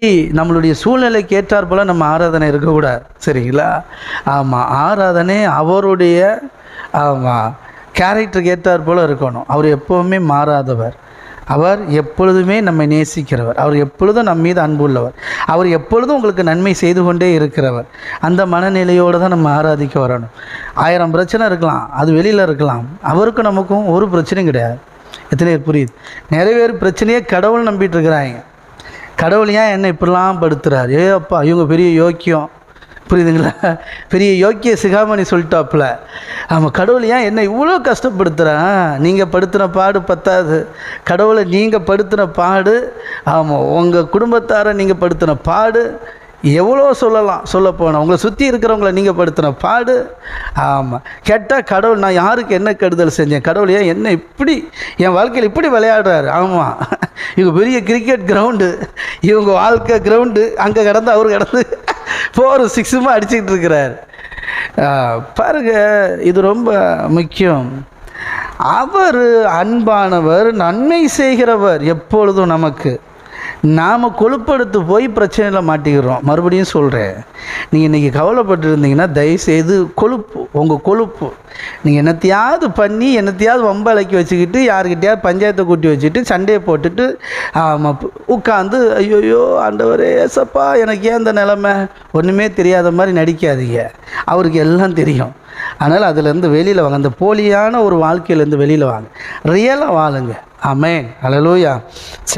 நம்மளுடைய சூழ்நிலைக்கு ஏற்றார் போல் நம்ம ஆராதனை இருக்கக்கூடாது. சரிங்களா? ஆமாம் ஆராதனை அவருடைய ஆமாம் கேரக்டருக்கு ஏற்றார் போல் இருக்கணும். அவர் எப்போவுமே மாறாதவர். அவர் எப்பொழுதுமே நம்மை நேசிக்கிறவர். அவர் எப்பொழுதும் நம் மீது அன்புள்ளவர் அவர் எப்பொழுதும் உங்களுக்கு நன்மை செய்து கொண்டே இருக்கிறவர். அந்த மனநிலையோடு தான் நம்ம ஆராதிக்க வரணும். ஆயிரம் பிரச்சனை இருக்கலாம். அது வெளியில் இருக்கலாம். அவருக்கும் நமக்கும் ஒரு பிரச்சனையும் கிடையாது. எத்தனை புரியுது. நிறைய பேர் பிரச்சனையே கடவுள் நம்பிட்டு இருக்கிறாங்க. கடவுள் ஏன் என்ன இப்படிலாம் படுத்துறார்? ஏ அப்பா இவங்க பெரிய யோக்கியம். புரியுதுங்களா? பெரிய யோக்கிய சிகாமணி சொல்லிட்டாப்புல. ஆமாம் கடவுள் ஏன் என்ன இவ்வளோ கஷ்டப்படுத்துகிறான் நீங்கள் படுத்தின பாடு பத்தாது. கடவுளை நீங்கள் படுத்தின பாடு ஆமாம் உங்கள் குடும்பத்தாரை நீங்கள் படுத்தின பாடு எவ்வளோ சொல்லலாம் சொல்ல போனால் உங்களை சுற்றி இருக்கிறவங்கள நீங்கள் படுத்தின பாடு ஆமாம் கேட்டால் கடவுள் நான் யாருக்கு என்ன கெடுதல் செஞ்சேன்? கடவுள் ஏன் என்ன இப்படி என் வாழ்க்கையில் இப்படி விளையாடுறாரு? ஆமாம் இவங்க பெரிய கிரிக்கெட் கிரவுண்டு இவங்க வாழ்க்கை கிரவுண்டு அங்கே கிடந்து அவர் கிடந்து ஃபோர் சிக்ஸுமா அடிச்சுக்கிட்டு இருக்கிறார். பாருங்க இது ரொம்ப முக்கியம். அவர் அன்பானவர் நன்மை செய்கிறவர் எப்பொழுதும் நமக்கு. நாம் கொழுப்படுத்து போய் பிரச்சனையில் மாட்டிக்கிறோம். மறுபடியும் சொல்கிறேன் நீங்கள் இன்றைக்கி கவலைப்பட்டு இருந்தீங்கன்னா தயவுசெய்து கொழுப்பு உங்கள் கொழுப்பு. நீங்கள் என்னத்தையாவது பண்ணி என்னத்தையாவது வம்பலைக்கி வச்சுக்கிட்டு யாருக்கிட்டையாவது பஞ்சாயத்தை கூட்டி வச்சுட்டு சண்டையை போட்டுட்டு உட்காந்து ஐயோயோ ஆண்டவரே ஏசப்பா எனக்கு ஏன் இந்த நிலமை? ஒன்றுமே தெரியாத மாதிரி நடிக்காதீங்க. அவருக்கு எல்லாம் தெரியும். அதனால் அதுலேருந்து வெளியில் வாங்க. அந்த போலியான ஒரு வாழ்க்கையிலேருந்து வெளியில் வாங்க. ரியலாக வாழுங்க. ஆமேன் அலலூயா